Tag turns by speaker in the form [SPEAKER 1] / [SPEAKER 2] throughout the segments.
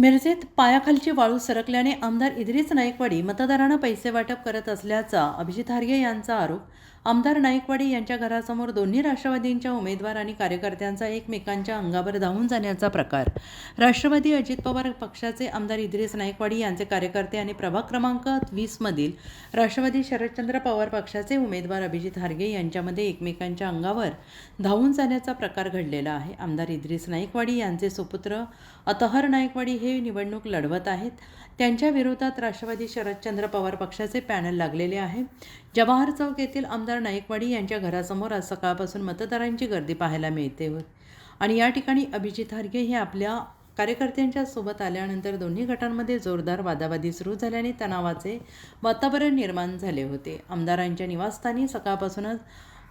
[SPEAKER 1] मिरजेत पायाखालची वाळू सरकल्याने आमदार इद्रिस नाईकवाडी मतदारांना पैसे वाटप करत असल्याचा अभिजित हार्गे यांचा आरोप आमदार नाईकवाडी यांच्या घरासमोर दोन्ही राष्ट्रवादींच्या उमेदवार आणि कार्यकर्त्यांचा एकमेकांच्या अंगावर धावून जाण्याचा प्रकार. राष्ट्रवादी अजित पवार पक्षाचे आमदार इद्रिस नाईकवाडी यांचे कार्यकर्ते आणि प्रभाग क्रमांक वीसमधील राष्ट्रवादी शरदचंद्र पवार पक्षाचे उमेदवार अभिजित हारगे यांच्यामध्ये एकमेकांच्या अंगावर धावून जाण्याचा प्रकार घडलेला आहे. आमदार इद्रिस नाईकवाडी यांचे सुपुत्र अतहर नाईकवाडी हे निवडणूक लढवत आहेत. त्यांच्या विरोधात राष्ट्रवादी शरदचंद्र पवार पक्षाचे पॅनल लागलेले आहे. जवाहर चौक येथील आमदार नाईकवाडी यांच्या घरासमोर आज सकाळपासून मतदारांची गर्दी पाहायला मिळते आणि या ठिकाणी अभिजित हार्गे हे आपल्या कार्यकर्त्यांच्या सोबत आल्यानंतर दोन्ही गटांमध्ये जोरदार वादावादी सुरू झाल्याने तणावाचे वातावरण निर्माण झाले होते. आमदारांच्या निवासस्थानी सकाळपासूनच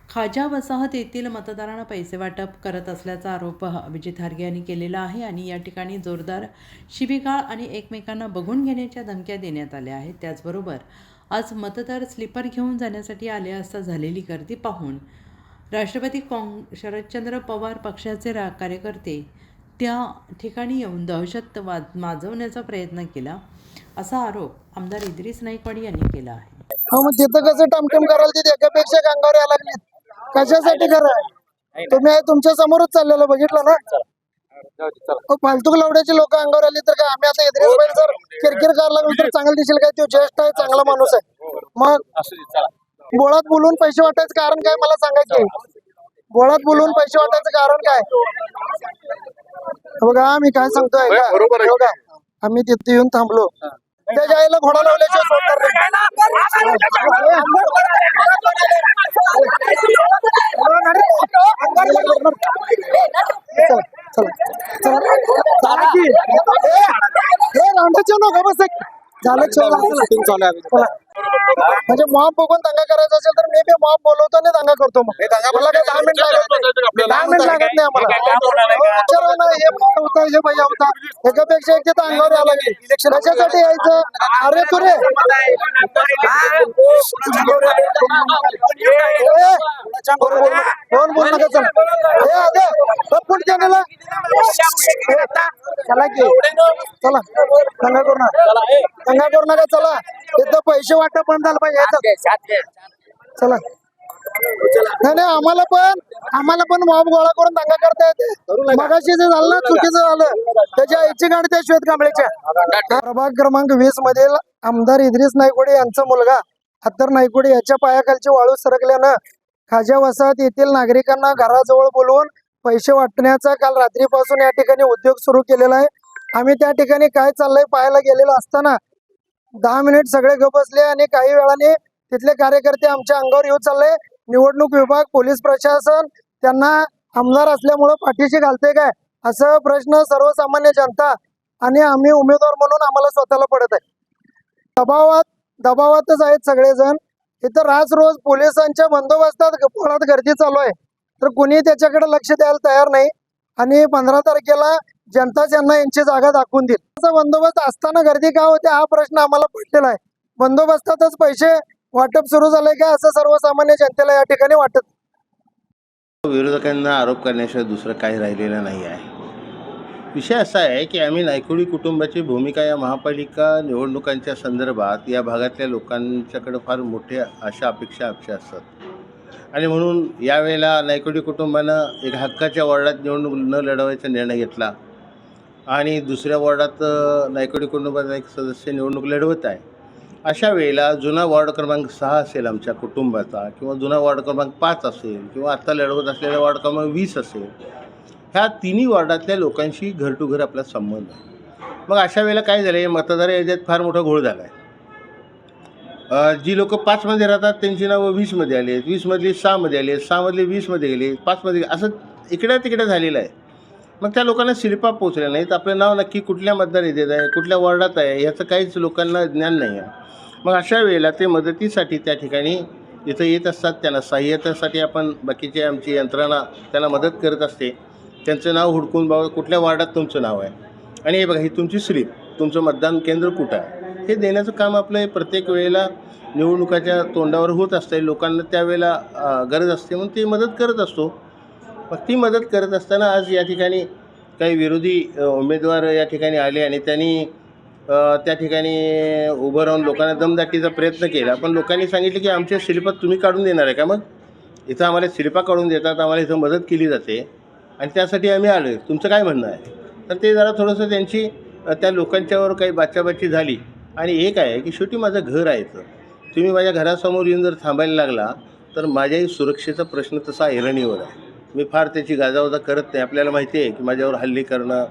[SPEAKER 1] खाजा वसाहत येथील मतदारांना पैसे वाटप करत असल्याचा आरोप अभिजित हार्गे यांनी केलेला आहे आणि या ठिकाणी जोरदार शिबिगाळ आणि एकमेकांना बघून घेण्याच्या धमक्या देण्यात आल्या आहेत. त्याचबरोबर आज मतदार स्लीपर घेऊन जाण्यासाठी आले असता झालेली गर्दी पाहून राष्ट्रवादी काँग शरदचंद्र पवार पक्षाचे रा कार्यकर्ते त्या ठिकाणी येऊन दहशत वाद माजवण्याचा प्रयत्न केला असा आरोप आमदार इद्रिस नाईकवाडी यांनी केला आहे.
[SPEAKER 2] हो मग तिथं कसं टमटम कराल तिथे? एकापेक्षा अंगावर यायला लागले कशासाठी करा तुम्ही आहे तुमच्या समोरच चाललेलं बघितलं ना? हो, फालतूक लवड्याची लोक अंगावर आली तर काय आम्ही आता इद्रिस भाई जर किरकिर करायला लागलो तर चांगलं दिसेल काय तो ज्येष्ठ आहे चांगला माणूस आहे मग बोळात बोलून पैसे वाटायचं कारण काय मला सांगा की बोळात बोलून पैसे वाटायचं कारण काय हे बघा आम्ही काय सांगतोय. हे बघा, आम्ही तिथे येऊन थांबलो त्याच्या आईला घोडा लावल्याशिवाय सोडणार नाही. चला, चला, चला. झालं की? ए, ए, रांडाच्या नका बस एक. झालं चल, चला. चला. म्हणजे मॉब बघून दंगा करायचा असेल तर मी बी मॉब बोलवतो आणि दंगा करतो मग. मला दहा मिनिट लागत नाही. दहा मिनिट लागत नाही आम्हाला. हो, विचारा ना हे भैया होता हे भैया होता. एकापेक्षा एक तिथं अंगावर यायला लागेल. कशासाठी यायचं? अरे तू रे ए, कोण बोल- नका चल. अगे पुढ चॅनलला चला की. चला. दंगा करू नका दंगा करू नका. चला. इथं पैसे वाटप बंद झालं पाहिजे. चला. नाही नाही आम्हाला पण आम्हाला पण मॉब गोळा करून दंगा करता येते मगाशी जे झालं ना चुकीचं झालं. त्याच्या आईची गाडी त्या श्वेत कांबळेच्या प्रभाग क्रमांक वीस मधील आमदार इद्रिस नायकोडे यांचा मुलगा अत्तर नायकोडे याच्या पायाखालची वाळू सरकल्यानं खाजा वसाहत येथील नागरिकांना घराजवळ बोलवून पैसे वाटण्याचा काल रात्रीपासून या ठिकाणी उद्योग सुरू केलेला आहे. आम्ही त्या ठिकाणी काय चाललंय पाहायला गेलेलो असताना दहा मिनिट सगळे गप बसले आणि काही वेळाने तिथले कार्यकर्ते आमच्या अंगावर येऊ चालले. निवडणूक विभाग पोलीस प्रशासन त्यांना आमदार असल्यामुळं पाठीशी घालते काय? असं प्रश्न सर्वसामान्य जनता आणि आम्ही उमेदवार म्हणून आम्हाला स्वतःला पडत आहे. दबावात दबावातच आहेत सगळेजण. इथं राज रोज पोलिसांच्या बंदोबस्तात पोळात गर्दी चालू आहे. तर कुणी त्याच्याकडे लक्ष द्यायला तयार नाही. आणि पंधरा तारखेला जनता ज्यांना यांची जागा दाखवून देईल. असा बंदोबस्त असताना गर्दी का होते हा प्रश्न आम्हाला पडलेला आहे. बंदोबस्तातच पैसे वाटप सुरू झालंय का असं सर्वसामान्य जनतेला या ठिकाणी वाटत
[SPEAKER 3] विरोधकांना आरोप करण्याशिवाय दुसरं काही राहिलेलं नाही आहे. विषय असा आहे की आम्ही नायकुडी कुटुंबाची भूमिका या महापालिका निवडणुकांच्या संदर्भात या भागातल्या लोकांच्याकडे फार मोठ्या अशा अपेक्षा अपेक्षा असतात. आणि म्हणून यावेळेला नायकुडी कुटुंबानं एक हक्काच्या वॉर्डात निवडणूक न लढवायचा निर्णय घेतला. आणि दुसऱ्या वॉर्डात नायकोडी कुटुंबाचा एक सदस्य निवडणूक लढवत आहे. अशा वेळेला जुना वॉर्ड क्रमांक सहा असेल आमच्या कुटुंबाचा किंवा जुना वॉर्ड क्रमांक पाच असेल किंवा आत्ता लढवत असलेला वॉर्ड क्रमांक वीस असेल ह्या तिन्ही वॉर्डातल्या लोकांशी घर टू घर आपला संबंध आहे. मग अशा वेळेला काय झालं आहे मतदार याच्यात फार मोठा घोळ झाला आहे जी लोक पाचमध्ये राहतात त्यांची नावं वीसमध्ये आली आहेत. वीसमधली सहामध्ये आली आहेत सहामधले वीसमध्ये गेले पाचमध्ये असं इकड्या तिकडे झालेलं आहे. मग त्या लोकांना शिल्पा पोचल्या नाहीत. आपलं नाव नक्की कुठल्या मतदार येत आहे कुठल्या वॉर्डात आहे याचं काहीच लोकांना ज्ञान नाही आहे. मग अशा वेळेला ते मदतीसाठी त्या ठिकाणी इथं येत असतात. त्यांना सहाय्यतेसाठी आपण बाकीची आमची यंत्रणा त्यांना मदत करत असते. त्यांचं नाव हुडकून बाबा कुठल्या वॉर्डात तुमचं नाव आहे. आणि हे बघा ही तुमची स्लिप तुमचं मतदान केंद्र कुठं आहे? हे देण्याचं काम आपलं हे प्रत्येक वेळेला निवडणुकाच्या तोंडावर होत असतं लोकांना त्यावेळेला गरज असते म्हणून ते मदत करत असतो. मग ती मदत करत असताना आज या ठिकाणी काही विरोधी उमेदवार या ठिकाणी आले आणि त्यांनी त्या ठिकाणी उभं राहून लोकांना दमदाटीचा प्रयत्न केला. पण लोकांनी सांगितलं की आमच्या शिल्पात तुम्ही काढून देणार आहे का मग? इथं आम्हाला शिल्पा काढून देतात आम्हाला इथं मदत केली जाते. आणि त्यासाठी आम्ही आलो आहे तुमचं काय म्हणणं आहे? तर ते जरा थोडंसं त्यांची त्या लोकांच्यावर काही बाचाबाची झाली. आणि एक आहे की शेवटी माझं घर आहे इथं. तुम्ही माझ्या घरासमोर येऊन जर थांबायला लागला तर माझ्याही सुरक्षेचा प्रश्न तसा ऐरणीवर आहे. मी फार त्याची गाजावाजा करत नाही. आपल्याला माहिती आहे की माझ्यावर हल्ली करणं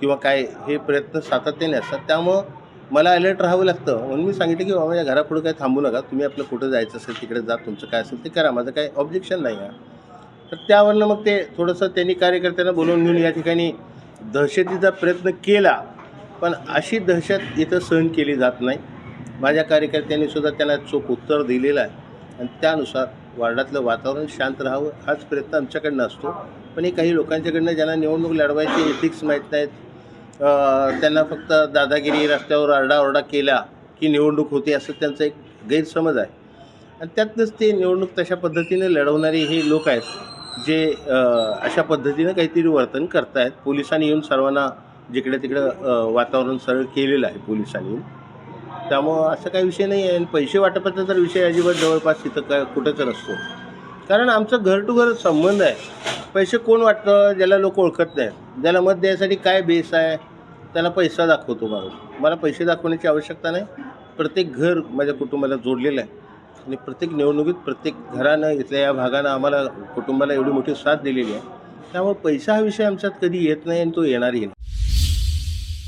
[SPEAKER 3] किंवा काय हे प्रयत्न सातत्याने असतात. त्यामुळं मला अलर्ट राहावं लागतं. म्हणून मी सांगितलं की बाबा माझ्या घरापुढं काय थांबू नका. तुम्ही आपलं कुठं जायचं असेल तिकडे जा. तुमचं काय असेल ते करा. माझं काही ऑब्जेक्शन नाही आहे. तर त्यावरनं मग ते थोडंसं त्यांनी कार्यकर्त्यांना बोलवून घेऊन या ठिकाणी दहशतीचा प्रयत्न केला. पण अशी दहशत इथं सहन केली जात नाही. माझ्या कार्यकर्त्यांनी सुद्धा त्यांना चोख उत्तर दिलेलं आहे. आणि त्यानुसार वार्डातलं वातावरण शांत राहावं हाच प्रयत्न आमच्याकडनं असतो. पण हे काही लोकांच्याकडनं ज्यांना निवडणूक लढवायचे एथिक्स माहीत नाहीत त्यांना फक्त दादागिरी रस्त्यावर आरडाओरडा केला की निवडणूक होते असं त्यांचा एक गैरसमज आहे. आणि त्यातनंच ते निवडणूक तशा पद्धतीने लढवणारे हे लोक आहेत जे अशा पद्धतीनं काहीतरी वर्तन करतायत. पोलिसांनी येऊन सर्वांना जिकडे तिकडं वातावरण सरळ केलेलं आहे पोलिसांनी येऊन. त्यामुळं असं काही विषय नाही आहे आणि पैसे वाटपाचा तर विषय अजिबात जवळपास तिथं काय कुठंच नसतो. कारण आमचं घर टू घर संबंध आहे. पैसे कोण वाटतं ज्याला लोक ओळखत नाहीत. ज्याला मत द्यायसाठी काय बेस आहे त्याला पैसा दाखवतो माणूस. मला पैसे दाखवण्याची आवश्यकता नाही. प्रत्येक घर माझ्या कुटुंबाला जोडलेलं आहे. आणि प्रत्येक निवडणुकीत प्रत्येक घरानं इथल्या या भागानं आम्हाला कुटुंबाला एवढी मोठी साथ दिलेली आहे. त्यामुळे पैसा हा विषय आमच्यात कधी येत नाही आणि तो येणारही नाही.